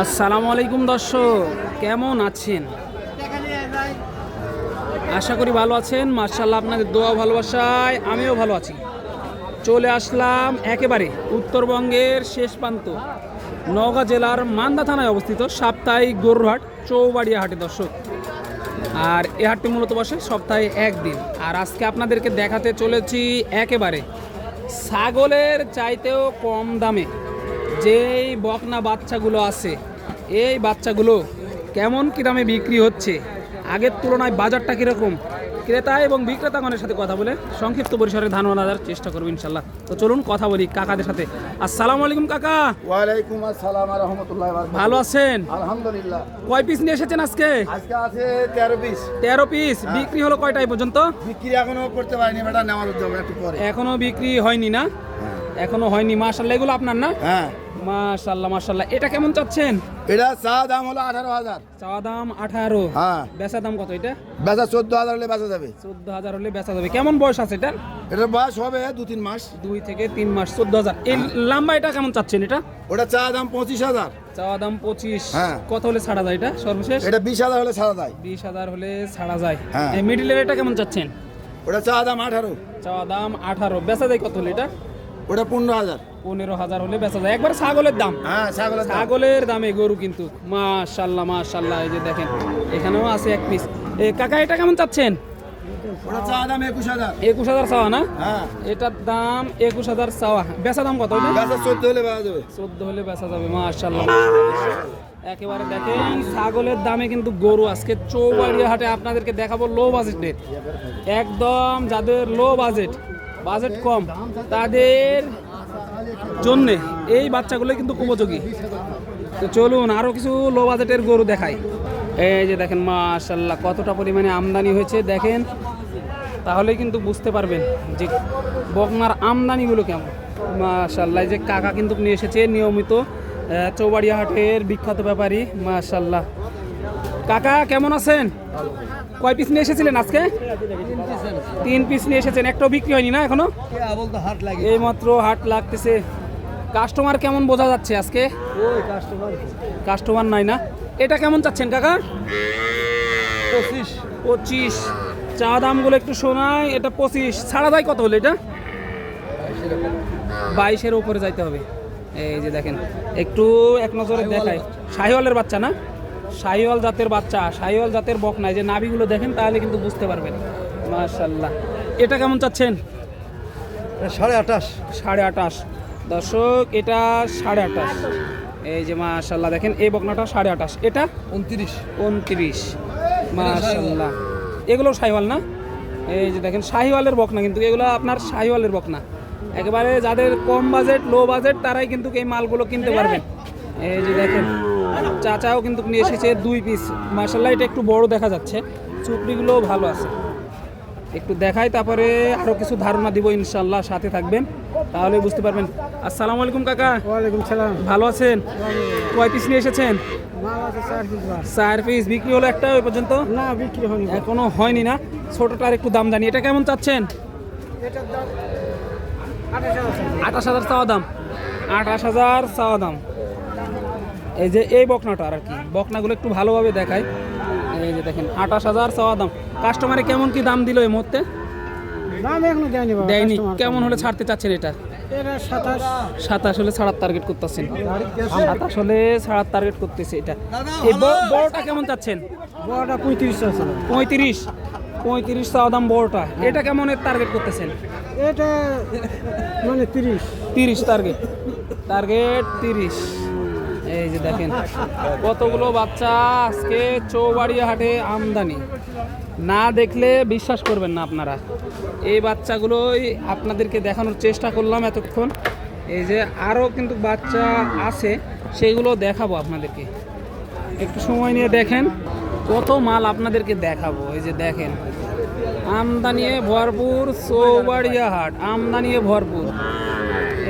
আসসালামু আলাইকুম দর্শক, কেমন আছেন? আশা করি ভালো আছেন মার্শাল্লাহ আপনাদের দোয়া ভালোবাসায় আমিও ভালো আছি। চলে আসলাম একেবারে উত্তরবঙ্গের শেষ প্রান্ত, নওগাঁ জেলার মান্দা থানায় অবস্থিত সাপ্তাহিক গরুরহাট চৌবাড়িয়া হাটে দর্শক। আর এ হাটটি মূলত বসে সপ্তাহে একদিন। আর আজকে আপনাদেরকে দেখাতে চলেছি একেবারে ছাগলের চাইতেও কম দামে। যেই বকনা বাচ্চাগুলো আছে এই বাচ্চাগুলো কেমন কী দামে বিক্রি হচ্ছে? আগের তুলনায় বাজারটা কীরকম? ক্রেতা এবং বিক্রেতাগণের সাথে কথা বলে সংক্ষিপ্ত পরিসরে ধান দেওয়ার চেষ্টা করব ইনশাল্লাহ। তো চলুন কথা বলি কাকাদের সাথে। আসসালামু আলাইকুম কাকা। ওয়ালাইকুম আসসালাম রহমতুল্লাহ ভালো আছেন? আলহামদুলিল্লাহ। কয় পিস নিয়ে এসেছেন আজকে? আজকে আছে তেরো পিস। তেরো পিস। বিক্রি হলো কয়টাই পর্যন্ত? বিক্রি এখনও করতে পারিনি বেটা নেওয়ার উদ্যোগ একটু পরে। এখনও বিক্রি হয়নি না? এখনও হয়নি মাশাল্লাহ এগুলো আপনার না? হ্যাঁ। মাশাল্লাহ মাশাল্লাহ এটা কেমন চাচ্ছেন? এটা চা দাম হলো আঠারো হাজার। চাওয়া দাম আঠারো। হ্যাঁ। বেচা দাম কত এটা? বেচা চোদ্দ হাজার হলে বেচা যাবে। চোদ্দ হাজার হলে বেচা যাবে। কেমন বয়স আছে এটা এটার বয়স হবে দু তিন মাস। দুই থেকে তিন মাস চোদ্দ হাজার। এই লম্বা এটা কেমন চাচ্ছেন এটা? ওটা চা দাম পঁচিশ হাজার। চাওয়া দাম পঁচিশ। হ্যাঁ। কত হলে ছাড়া যায় এটা সর্বশেষ? এটা বিশ হাজার হলে ছাড়া দেয় বিশ হাজার হলে ছাড়া যায়। হ্যাঁ। এই মিডিলের এটা কেমন চাচ্ছেন? ওটা চা দাম আঠারো। চাওয়া দাম আঠারো। বেচা যায় কত হলে এটা? ওটা পনেরো হাজার। পনেরো হাজার হলে বেচা যায়। একবার ছাগলের দাম। হ্যাঁ ছাগলের ছাগলের দামে গরু কিন্তু। মাশাল্লাহ মাশাল্লাহ এই যে দেখেন। এখানেও আছে এক পিস এ কাকা এটা কেমন চাচ্ছেন? একুশ হাজার। চাওয়া না? হ্যাঁ। এটার দাম একুশ হাজার চাওয়া। বেচা দাম কত চোদ্দ হলে বেচা যাবে। চোদ্দ হলে বেচা যাবে মাশাল্লাহ একেবারে দেখেন ছাগলের দামে কিন্তু গরু। আজকে চৌবাড়িয়া হাটে আপনাদেরকে দেখাবো লো বাজেটের একদম যাদের লো বাজেট বাজেট কম। তাদের জন্যে এই বাচ্চাগুলো কিন্তু উপযোগী। তো চলুন আরও কিছু লো বাজেটের গরু দেখাই। এই যে দেখেন মাশাল্লাহ কতটা পরিমাণে আমদানি হয়েছে দেখেন। তাহলেই কিন্তু বুঝতে পারবেন যে বকমার আমদানিগুলো কেমন। মাশাল্লাহ যে কাকা কিন্তু নিয়ে এসেছে নিয়মিত চৌবাড়িয়া হাটের বিখ্যাত ব্যাপারী মাশাল্লাহ কাকা, কেমন আছেন? কয় পিস নিয়ে এসেছিলেন আজকে? তিন পিস নিয়ে এসেছেন একটাও বিক্রি হয়নি না এখনও? এই মাত্র হাট লাগতেছে। কাস্টমার কেমন বোঝা যাচ্ছে আজকে? কাস্টমার নাই না? এটা কেমন চাচ্ছেন কাকা? পঁচিশ। পঁচিশ। চা দামগুলো একটু শোনায় এটা পঁচিশ। ছাড়া যায় কত হলো এটা? বাইশের উপরে যাইতে হবে। এই যে দেখেন একটু এক নজরে দেখায়। শাহিওয়ালের বাচ্চা না? শাহিওয়াল জাতের বাচ্চা শাহিওয়াল জাতের বক নাই। যে নাভিগুলো দেখেন তাহলে কিন্তু বুঝতে পারবেন। মাশাল্লাহ এটা কেমন চাচ্ছেন? সাড়ে আঠাশ। সাড়ে আঠাশ। দর্শক এটা সাড়ে আঠাশ। এই যে মাশাল্লাহ দেখেন এই বকনাটা সাড়ে আঠাশ। এটা? উনত্রিশ। উনত্রিশ। মাশাল্লাহ এগুলো শাহিওয়াল না? এই যে দেখেন শাহিওয়ালের বকনা কিন্তু এগুলো আপনার শাহিওয়ালের বকনা। একেবারে যাদের কম বাজেট লো বাজেট তারাই কিন্তু এই মালগুলো কিনতে পারবেন। এই যে দেখেন চাচাও কিন্তু নিয়ে এসেছে দুই পিস মার্শাল্লাহ এটা একটু বড় দেখা যাচ্ছে। চুপড়িগুলোও ভালো আছে। একটু দেখাই তারপরে আরও কিছু ধারণা দিব ইনশাল্লাহ সাথে থাকবেন। তাহলে বুঝতে পারবেন। আসসালামু আলাইকুম কাকা। ওয়ালাইকুম সালাম। ভালো আছেন? কয় পিস নিয়ে এসেছেন? চার পিস বিক্রি হলো একটা ওই পর্যন্ত? না বিক্রি হয়নি এখনও হয়নি না। ছোটটার একটু দাম জানি। এটা কেমন চাচ্ছেন? আঠাশ হাজার। আঠাশ হাজার চাওয়া দাম। আঠাশ হাজার চাওয়া দাম। এই যে এই বকনাটা আর কি বকনাগুলো একটু ভালোভাবে দেখায় এই যে দেখেন আঠাশ হাজার চাওয়া দাম। কাস্টমারে কেমন কি দাম দিল এই মুহূর্তে? দাম এখনও দেয়নি দেয়নি। কেমন হলে ছাড়তে চাচ্ছেন এটা? সাতাশ। হলে ছাড়ার টার্গেট করতেছেন। সাতাশ। হলে ছাড়ার টার্গেট করতেছে এটা। এই বড়টা কেমন চাচ্ছেন? বড়টা পঁয়ত্রিশ পঁয়ত্রিশ। পঁয়ত্রিশ চাওয়া দাম বড়টা। এটা কেমন টার্গেট করতেছেন? এটা মানে তিরিশ। তিরিশ টার্গেট টার্গেট তিরিশ। এই যে দেখেন, কতগুলো বাচ্চা আজকে চৌবাড়িয়া হাটে আমদানি। না দেখলে বিশ্বাস করবেন না আপনারা। এই বাচ্চাগুলোই আপনাদেরকে দেখানোর চেষ্টা করলাম এতক্ষণ। এই যে আরও কিন্তু বাচ্চা আছে সেইগুলো দেখাবো আপনাদেরকে। একটু সময় নিয়ে দেখেন, কত মাল আপনাদেরকে দেখাবো। এই যে দেখেন, আমদানিয়ে ভরপুর চৌবাড়িয়া হাট, আমদানিয়ে ভরপুর।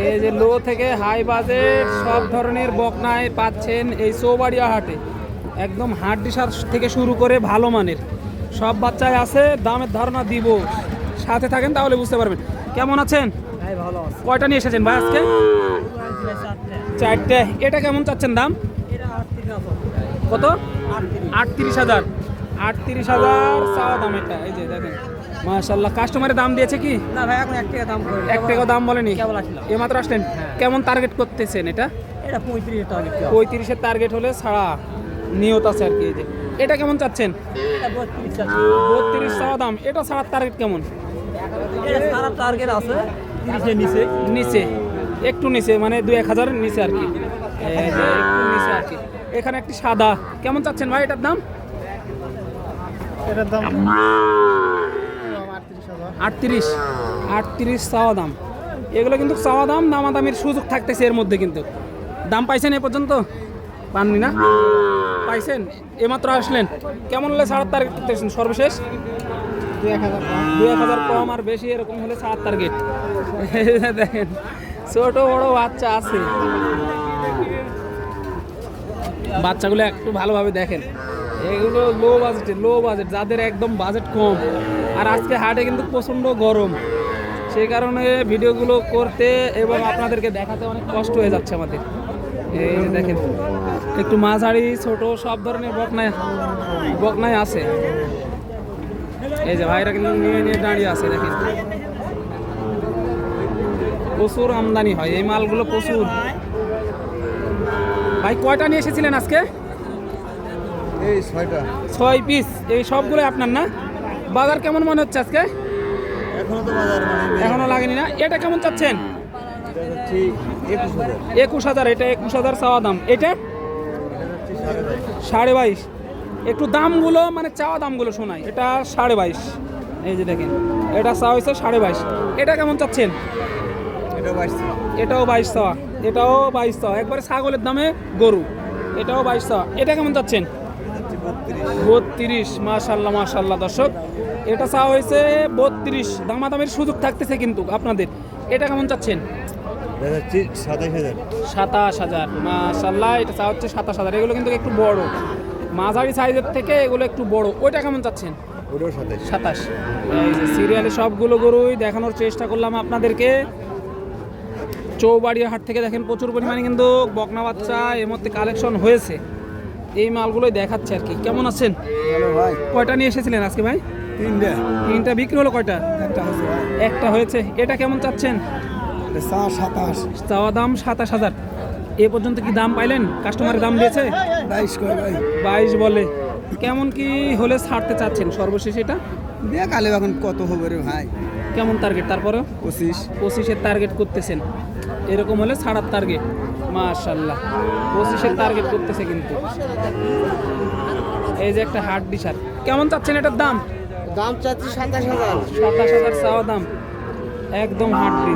এই যে লো থেকে হাই বাজেট সব ধরনের বকনায় পাচ্ছেন এই চৌবাড়িয়া হাটে। একদম হাট ডিসার থেকে শুরু করে ভালো মানের। সব বাচ্চায় আছে দামের ধারণা দিব। সাথে থাকেন তাহলে বুঝতে পারবেন। কেমন আছেন? কয়টা নিয়ে এসেছেন ভাই আজকে? চারটে। এটা কেমন চাচ্ছেন দাম? কত? আটত্রিশ হাজার। আটত্রিশ হাজার চাওয়া দাম এটা। এই যে দেখেন। মাশাল্লাহ কাস্টমারের দাম দিয়েছে কি? না ভাই এখন এক টাকা দাম করে এক টাকা দাম বলেনি? কেবল আসলাম। এ মাত্র আসলেন? কেমন টার্গেট করতেছেন এটা? এটা পঁয়ত্রিশ টাকা বিক্রি হয়। পঁয়ত্রিশের টার্গেট হলে ছাড়া নিয়ত আছে আর কি এই যে। এটা কেমন চাচ্ছেন? এটা বত্রিশ চাওয়া দাম। এটা ছাড়ার টার্গেট কেমন? এটা সারা টার্গেট আছে তিরিশের নিচে। নিচে। একটু নিচে মানে দুই এক হাজারের নিচে আর কি। এই একটু নিচে আর কি। এখানে একটি সাদা। কেমন চাচ্ছেন ভাই এটার দাম? এটার দাম আটত্রিশ আটত্রিশ চাওয়া দাম। এগুলো কিন্তু চাওয়া দাম, দামাদামির সুযোগ থাকতেছে এর মধ্যে কিন্তু। দাম পাইছেন এ পর্যন্ত? পাননি না? পাইছেন? এমাত্র আসলেন। কেমন হলে সাড়ে টার্গেট করতেছেন সর্বশেষ? হাজার এক হাজার কম আর বেশি এরকম হলে সাত টার্গেট দেখেন, ছোট বড় বাচ্চা আছে। বাচ্চাগুলো একটু ভালোভাবে দেখেন। এগুলো লো বাজেটে লো বাজেট যাদের একদম বাজেট কম। আর আজকে হাটে কিন্তু প্রচণ্ড গরম। সেই কারণে ভিডিওগুলো করতে এবং আপনাদেরকে দেখাতে অনেক কষ্ট হয়ে যাচ্ছে আমাদের। এই দেখেন, একটু মাঝারি, ছোট, সব ধরনের বকনায় বকনায় আছে। এই যে ভাইরা কিন্তু নিয়ে নিয়ে দাঁড়িয়ে আছে, দেখেন। প্রচুর আমদানি হয়, এই মালগুলো প্রচুর। ভাই, কয়টা নিয়ে এসেছিলেন আজকে? এই ছয়টা। ছয় পিস এই সবগুলো আপনার না? বাজার কেমন মনে হচ্ছে আজকে? এখনও তো বাজার মানে এখনও লাগেনি না? এটা কেমন চাচ্ছেন? একুশ হাজার। এটা একুশ হাজার চাওয়া দাম। এটা? সাড়ে বাইশ। একটু দামগুলো মানে চাওয়া দামগুলো শোনাই। এটা সাড়ে বাইশ। এই যে দেখেন এটা চাওয়া হয়েছে সাড়ে বাইশ। এটা কেমন চাচ্ছেন? এটাও বাইশ চাওয়া। এটাও বাইশ চাওয়া। একবারে ছাগলের দামে গরু। এটাও বাইশ চাওয়া। এটা কেমন চাচ্ছেন? বত্রিশ মাশাল্লাহ মাশাল্লাহ দর্শক। এটা চাওয়া হয়েছে বত্রিশ। দামাদামের সুযোগ থাকতেছে কিন্তু আপনাদের। এটা কেমন চাচ্ছেন? সাতাশ হাজার। মাশাল্লাহ এটা চাওয়া হচ্ছে সাতাশ হাজার। এগুলো কিন্তু একটু বড়। মাঝারি সাইজের থেকে এগুলো একটু বড়। ওইটা কেমন চাচ্ছেন? সাতাশ। সাতাশ। এই যে সিরিয়ালে সবগুলো গরুই দেখানোর চেষ্টা করলাম আপনাদেরকে। চৌবাড়িয়া হাট থেকে দেখেন প্রচুর পরিমাণে কিন্তু বকনা বাচ্চা এর মধ্যে কালেকশন হয়েছে। এই মালগুলোই দেখাচ্ছে আর কি। কেমন আছেন? ভাই। কয়টা নিয়ে এসেছিলেন আজকে ভাই? তিনটে। তিনটা বিক্রি হলো কয়টা? একটা হয়েছে। এটা কেমন চাচ্ছেন? সাতাশ। চাওয়া দাম সাতাশ হাজার। এ পর্যন্ত কি দাম পাইলেন? কাস্টমারের দাম দিয়েছে? বাইশ বাইশ বলে। কেমন কি হলে ছাড়তে চাচ্ছেন সর্বশেষ এটা? দেখ আলে এখন কত হবে রে ভাই? কেমন টার্গেট তারপরে পঁচিশ। পঁচিশের টার্গেট করতেছেন। এরকম হলে ছাড়ার টার্গেট মাশাল্লাহ পঁচিশের টার্গেট করতেছে কিন্তু। এই যে একটা হার্ড ডিসার। কেমন চাচ্ছেন এটার দাম? দাম চাচ্ছি সাতাশ হাজার। সাতাশ হাজার চাওয়া দাম। একদম হাড্ডি